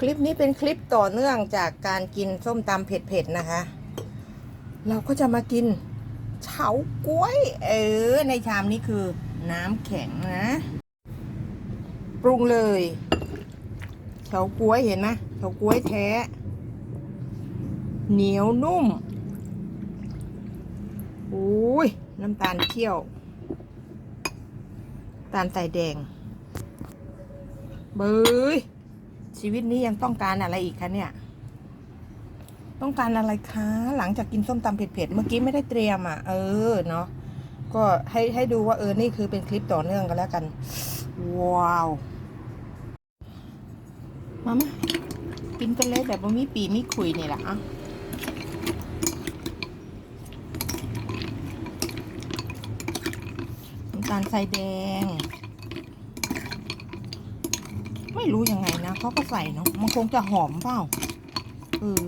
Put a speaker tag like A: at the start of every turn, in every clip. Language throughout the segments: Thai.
A: คลิปนี้เป็นคลิปต่อเนื่องจากการกินส้มตำเผ็ดๆนะคะ เราก็จะมากินเฉาก๊วย เออ ในชามนี้คือน้ำแข็งนะ ปรุงเลยเฉาก๊วยเห็นไหมเฉาก๊วยแท้ เหนียวนุ่มโอ้ยน้ำตาลเคี่ยว ตาลใส่แดงเบย ชีวิตนี้ยังต้องการอะไรอีกคะเนี่ย ต้องการอะไรคะ หลังจากกินส้มตำเผ็ดๆเมื่อกี้ไม่ได้เตรียมอะ เออเนาะก็ให้ให้ดูว่าเออนี่คือเป็นคลิปต่อเนื่องกันแล้วกัน ว้าวมามากินกันเลยแบบว่ามีปีมีคุยนี่แหละอะน้ำตาลใส่แดง ไม่รู้ยังไงนะเขาก็ใส่เนาะมันคงจะหอมเปล่าเออ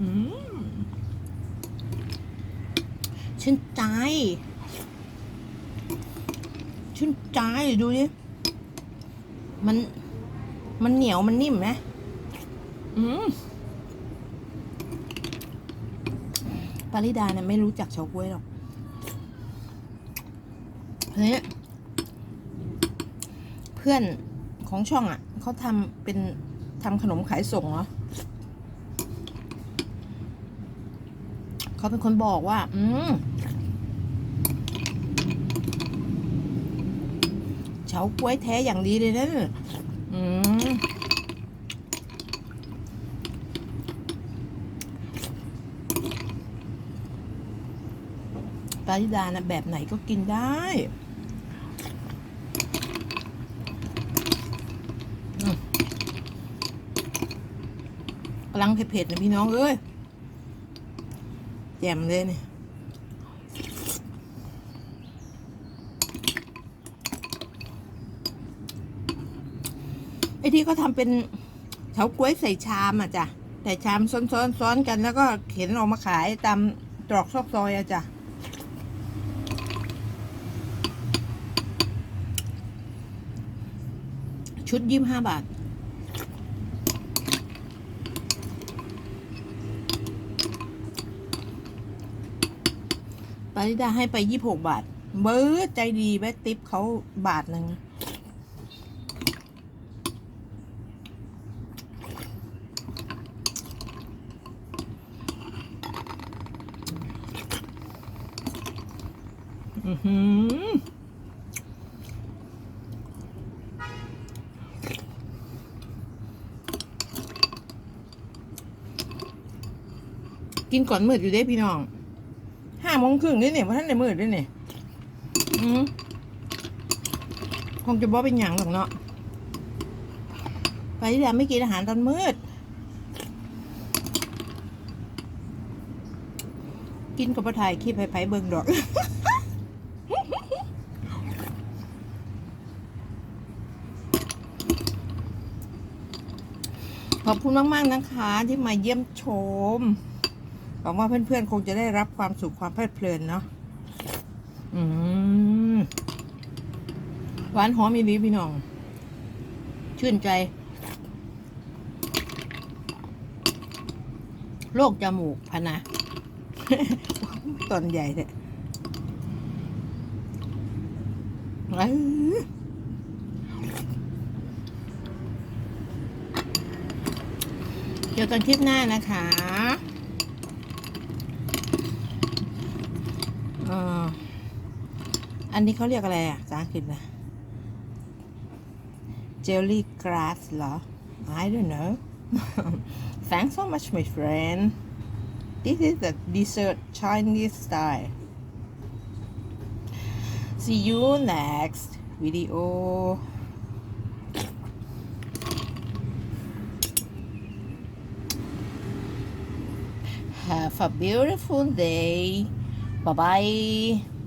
A: อืมชื่นใจ ชื่นใจดูดิ มัน มันเหนียวมันนิ่มไหมอืมปาริดาเนี่ยไม่รู้จักเฉาก๊วยหรอก เฮ้ยเพื่อนของช่องอะเขาทำเป็นทำขนมขายส่งเหรอเขาเป็นคนบอกว่า อืมเฉาก๊วยแท้อย่างดีเลยนะอืมปาริดานะแบบไหนก็กินได้อืมกำ ลังเผ็ดๆนะพี่น้องเอ้ยแจ่มเลยเนี่ยไอ้ที่เขาทำเป็นเฉาก๊วยใส่ชามอะจ้ะใส่ชามซ้อนซ้อนซ้อนกันแล้วก็เข็นออกมาขายตามตรอกซอกซอยอะจ้ะชุดยี่ห้าบาท ปาริดาให้ไปยี่หกบาท เบิร์ดใจดีแบติปเขาบาทหนึ่งอือหือกินก่อนมืดอยู่เด้พี่น้อง ห้าโมงครึ่งนี่เนี่ยว่าท่านในมืดด้วยเนี่ยคงจะบอกเป็นอย่างหรอกเนาะไปที่แล้วไม่กินอาหารตอนมืด กินกับปลาไทยขี้ไผ่ไผ่เบิงดอกขอบคุณมาก ๆ นะคะที่มาเยี่ยมชม วังว่าเพื่อนๆ คงจะได้รับความสุขความเพลิดเพลินเนาะอืมหวานหอมอีหลีพี่น้อง ชื่นใจ โรคจมูกพะนะ ตอนใหญ่เนี่ยเอ้ยเจอกันคลิปหน้านะคะ เอออันนี้เขาเรียกอะไรอะภาษาอังกฤษนะ jelly grass เหรอ I don't know thanks so much my friend this is the dessert Chinese style see you next video have a beautiful day บ๊ายบาย